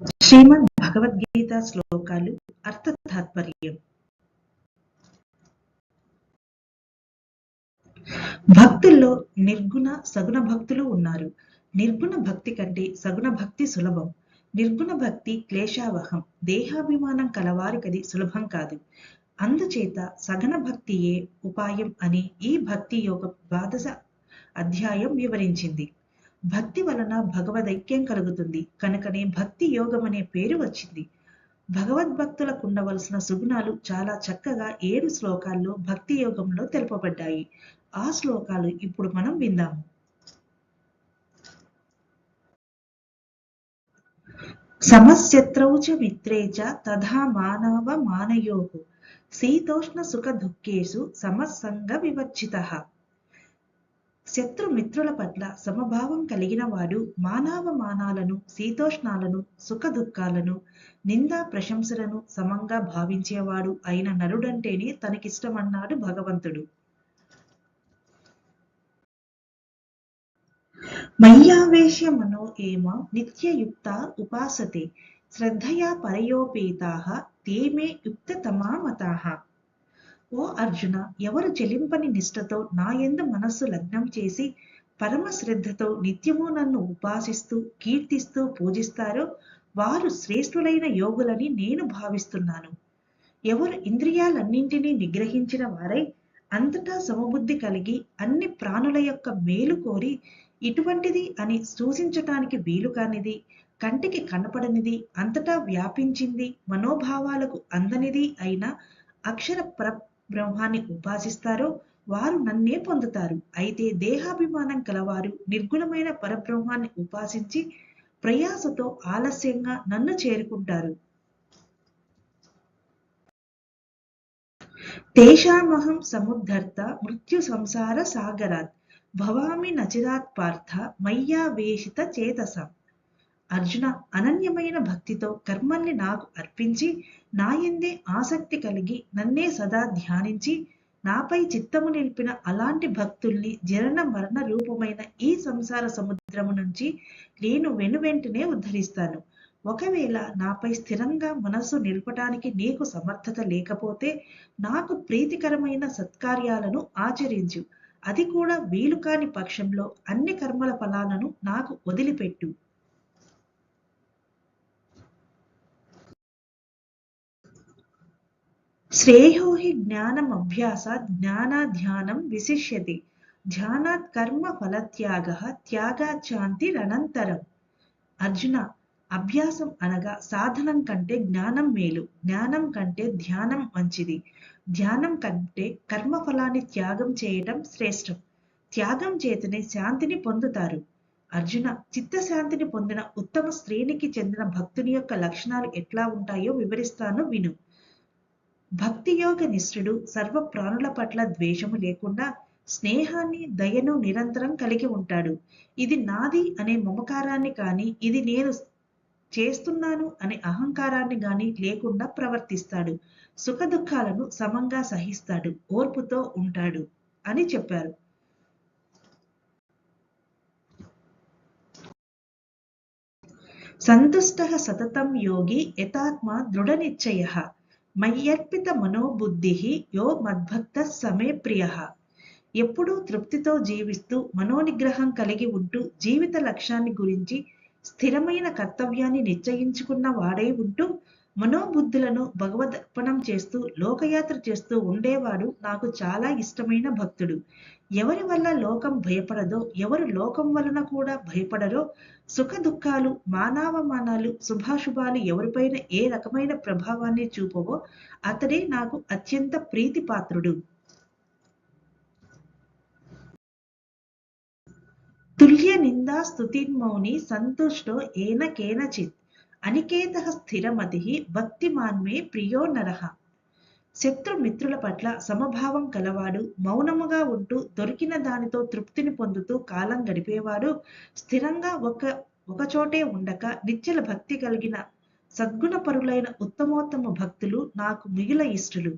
శ్రీమద్ భగవద్గీత శ్లోకాలు అర్థ తాత్పర్యం భక్తుల్లో నిర్గుణ సగుణ భక్తులు ఉన్నారు. నిర్గుణ భక్తి కంటే సగుణ భక్తి సులభం. నిర్గుణ భక్తి క్లేశావహం దేహాభిమానం కలవారికది సులభం కాదు. అందుచేత సగణ భక్తియే ఉపాయం అని ఈ భక్తి యోగ ద్వాదశ అధ్యాయం వివరించింది. భక్తి వలన భగవదైక్యం కలుగుతుంది. కనుకనే భక్తి యోగం అనే పేరు వచ్చింది. భగవద్భక్తులకు ఉండవలసిన సుగుణాలు చాలా చక్కగా ఏడు శ్లోకాల్లో భక్తి యోగంలో తెలుపబడ్డాయి. ఆ శ్లోకాలు ఇప్పుడు మనం విందాము. సమస్యత్రౌ చ మిత్రే చ తథా మానవ మానయో. శీతోష్ణ సుఖ దుఃఖేషు సమస్సంగ వివర్జిత. శత్రు మిత్రుల పట్ల సమభావం కలిగిన వాడు మానవ మానాలను శీతోష్ణాలను సుఖ దుఃఖాలను నిందా ప్రశంసలను సమంగా భావించేవాడు అయిన నరుడంటేనే తనకిష్టమన్నాడు భగవంతుడు. మయ్యావేశ్య మనో ఏమ నిత్యయుక్త ఉపాసతే. శ్రద్ధయా పరయోపేతాః తే మే యుక్తతమా మతాః ఓ అర్జున ఎవరు చెలింపని నిష్ఠతో నా ఎందు మనస్సు లగ్నం చేసి పరమ శ్రద్ధతో నిత్యము నన్ను ఉపాసిస్తూ కీర్తిస్తూ పూజిస్తారో వారు శ్రేష్ఠులైన యోగులని నేను భావిస్తున్నాను. ఎవరు ఇంద్రియాలన్నింటినీ నిగ్రహించిన వారై అంతటా సమబుద్ధి కలిగి అన్ని ప్రాణుల యొక్క మేలు కోరి ఇటువంటిది అని సూచించటానికి వీలు కానిది కంటికి కనపడనిది అంతటా వ్యాపించింది మనోభావాలకు అందనిది అయిన అక్షర ప్ర బ్రహ్మాన్ని ఉపాసిస్తారో వారు నన్నే పొందుతారు. అయితే దేహాభిమానం కలవారు నిర్గుణమైన పరబ్రహ్మాన్ని ఉపాసించి ప్రయాసతో ఆలస్యంగా నన్ను చేరుకుంటారు. తేషామహం సముద్ధర్త మృత్యు సంసార సాగరాత్ భవామి నచిరాత్ పార్థ మయ్యావేషిత చేతస. అర్జున అనన్యమైన భక్తితో కర్మల్ని నాకు అర్పించి నాయందే ఆసక్తి కలిగి నన్నే సదా ధ్యానించి నాపై చిత్తము నిలిపిన అలాంటి భక్తుల్ని జనన మరణ రూపమైన ఈ సంసార సముద్రము నుంచి నేను వెనువెంటనే ఉద్ధరిస్తాను. ఒకవేళ నాపై స్థిరంగా మనస్సు నిలపటానికి నీకు సమర్థత లేకపోతే నాకు ప్రీతికరమైన సత్కార్యాలను ఆచరించు. అది కూడా వీలు కాని పక్షంలో అన్ని కర్మల ఫలాలను నాకు వదిలిపెట్టు. శ్రేయో హి జ్ఞానం అభ్యాసాత్ జ్ఞానాధ్యానం విశిష్యతి. ధ్యానాత్ కర్మ ఫలత్యాగ త్యాగాచాంతిరనంతరం అర్జున అభ్యాసం అనగా సాధనం కంటే జ్ఞానం మేలు. జ్ఞానం కంటే ధ్యానం మంచిది. ధ్యానం కంటే కర్మఫలాన్ని త్యాగం చేయటం శ్రేష్టం. త్యాగం చేతనే శాంతిని పొందుతారు. అర్జున చిత్తశాంతిని పొందిన ఉత్తమ శ్రేణికి చెందిన భక్తుని యొక్క లక్షణాలు ఎట్లా ఉంటాయో వివరిస్తాను విను. భక్తియోగ నిష్ఠుడు సర్వ ప్రాణుల పట్ల ద్వేషము లేకుండా స్నేహాన్ని దయను నిరంతరం కలిగి ఉంటాడు. ఇది నాది అనే మమకారాన్ని కానీ ఇది నేను చేస్తున్నాను అనే అహంకారాన్ని గాని లేకుండా ప్రవర్తిస్తాడు. సుఖ దుఃఖాలను సమంగా సహిస్తాడు. ఓర్పుతో ఉంటాడు అని చెప్పారు. సంతుష్ట సతతం యోగి యథాత్మ దృఢ నిశ్చయ. మయ్యర్పిత మనోబుద్ధి యో మద్భక్త సమే ప్రియ. ఎప్పుడూ తృప్తితో జీవిస్తూ మనోనిగ్రహం కలిగి ఉంటూ జీవిత లక్ష్యాన్ని గురించి స్థిరమైన కర్తవ్యాన్ని నిశ్చయించుకున్న వాడై ఉంటూ మనోబుద్ధులను భగవదర్పణం చేస్తూ లోకయాత్ర చేస్తూ ఉండేవాడు నాకు చాలా ఇష్టమైన భక్తుడు. ఎవరి వల్ల లోకం భయపడదో ఎవరు లోకం వలన కూడా భయపడరో సుఖ దుఃఖాలు మానవమానాలు శుభాశుభాలు ఎవరిపైన ఏ రకమైన ప్రభావాన్ని చూపవో అతడే నాకు అత్యంత ప్రీతి పాత్రుడు తుల్య నిందా స్తుతిన్మౌని సంతుష్టో ఏన కేనచిత్. అనికేత స్థిరమతి భక్తిమాన్మే ప్రియో నరహ శత్రు మిత్రుల పట్ల సమభావం కలవాడు మౌనముగా ఉంటూ దొరికిన దానితో తృప్తిని పొందుతూ కాలం గడిపేవాడు స్థిరంగా ఒక ఒకచోటే ఉండక నిత్యల భక్తి కలిగిన సద్గుణ పరులైన ఉత్తమోత్తమ భక్తులు నాకు మిగిల ఇష్టలు.